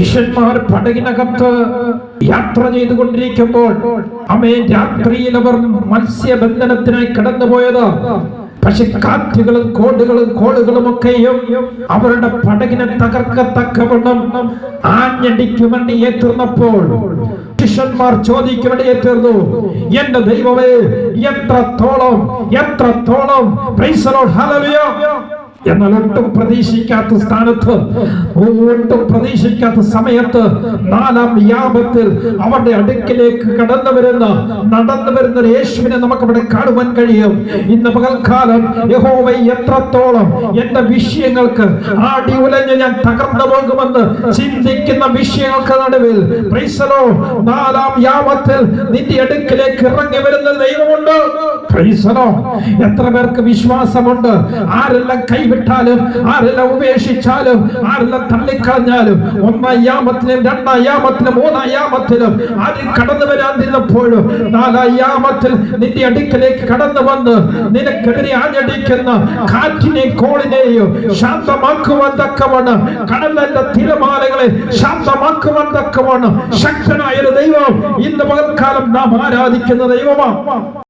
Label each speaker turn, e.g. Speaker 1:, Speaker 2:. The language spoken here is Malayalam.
Speaker 1: ശിഷ്യന്മാർ പടകിനകത്ത് യാത്ര ചെയ്തുകൊണ്ടിരിക്കുമ്പോൾ അമേ രാത്രിയിൽ അവർ മത്സ്യബന്ധനത്തിനായി കടന്നുപോയത് പക്ഷെ കാറ്റുകളും കോടുകളും കോളുകളും ഒക്കെയും അവരുടെ പടകിനെ തകർക്കത്തക്കവണ്ണം ആഞ്ഞടിക്കുമെന്ന് ഏറ്റുന്നപ്പോൾ ശിഷ്യന്മാർ ചോദിക്കുമെന്ന് തീർന്നു എന്റെ ദൈവമേ എത്രത്തോളം എത്രത്തോളം. എന്നാൽ ഒട്ടും പ്രതീക്ഷിക്കാത്ത സ്ഥാനത്ത് ഒട്ടും പ്രതീക്ഷിക്കാത്ത സമയത്ത് നാലാം യാമത്തിൽ അവരുടെ അടുക്കിലേക്ക് കടന്നു വരുന്ന നടന്നു വരുന്ന യേശുവിനെ നമുക്ക് ഇവിടെ കാണുവാൻ കഴിയും ഇന്ന് പകൽക്കാലം യഹോവ എത്രത്തോളം എന്റെ വിഷയങ്ങൾക്ക് ആടി ഉലഞ്ഞ് ഞാൻ തകർന്നു പോകുമെന്ന് ചിന്തിക്കുന്ന വിഷയങ്ങൾക്ക് നടുവിൽ പ്രൈസലോ. നാലാം യാമത്തിൽ നിന്റെ അടുക്കിലേക്ക് ഇറങ്ങി വരുന്ന ദൈവമുണ്ട്. എത്ര പേർക്ക് വിശ്വാസമുണ്ട് ആരെല്ലാം കൈവിട്ടാലും ആരെല്ലാം ഉപേക്ഷിച്ചാലും ആരെല്ലാം തള്ളിക്കളഞ്ഞാലും ഒന്നാം യാമത്തിലും രണ്ടാം യാമത്തിലും മൂന്നാം യാമത്തിലും ആരും കടന്നു വരാൻ നിന്നപ്പോഴും നാലാം യാമത്തിൽ നിന്റെ അടുക്കലേക്ക് കടന്നു വന്ന് നിനക്കെതിരെ ആഞ്ഞടിക്കുന്ന കാറ്റിനെയും കോളിനെയും ശാന്തമാക്കുവാൻ തക്കവണ്ണം കടലിന്റെ തിരമാലകളെ ശാന്തമാക്കുവാൻ തക്കവണ്ണം ശക്തനായ ദൈവം ഇന്ന് പകൽക്കാലം നാം ആരാധിക്കുന്ന ദൈവമാണ്